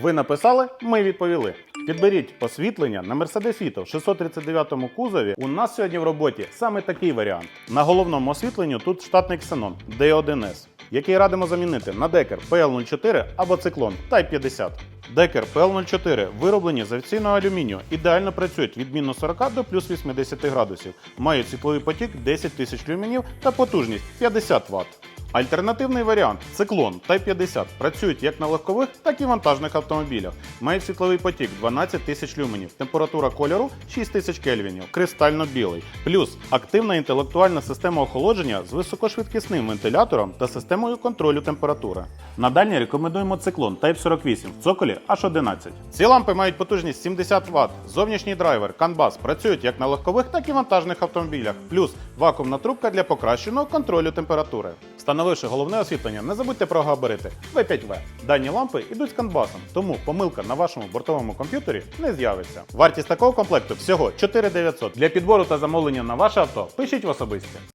Ви написали, ми відповіли. Підберіть освітлення на Mercedes Vito в 639 кузові. У нас сьогодні в роботі саме такий варіант. На головному освітленню тут штатний Xenon D1S, який радимо замінити на декер PL04 або циклон Type 50. Декер PL04 вироблені з авіаційного алюмінію, ідеально працюють від мінус 40 до плюс 80 градусів, мають світловий потік 10 тисяч люмінів та потужність 50 Вт. Альтернативний варіант циклон Type 50 працюють як на легкових, так і вантажних автомобілях. Мають світловий потік 12 тисяч люменів, температура кольору 6 тисяч кельвінів, кристально білий. Плюс активна інтелектуальна система охолодження з високошвидкісним вентилятором та системою контролю температури. Надалі рекомендуємо циклон Type 48 в цоколі H11. Ці лампи мають потужність 70 Вт. Зовнішній драйвер CAN-BUS працюють як на легкових, так і вантажних автомобілях. Плюс вакуумна трубка для покращеного контролю температури. Встановивши головне освітлення, не забудьте про габарити V5V. Дані лампи йдуть з канбасом, тому помилка на вашому бортовому комп'ютері не з'явиться. Вартість такого комплекту всього 4900. Для підбору та замовлення на ваше авто пишіть в особисті.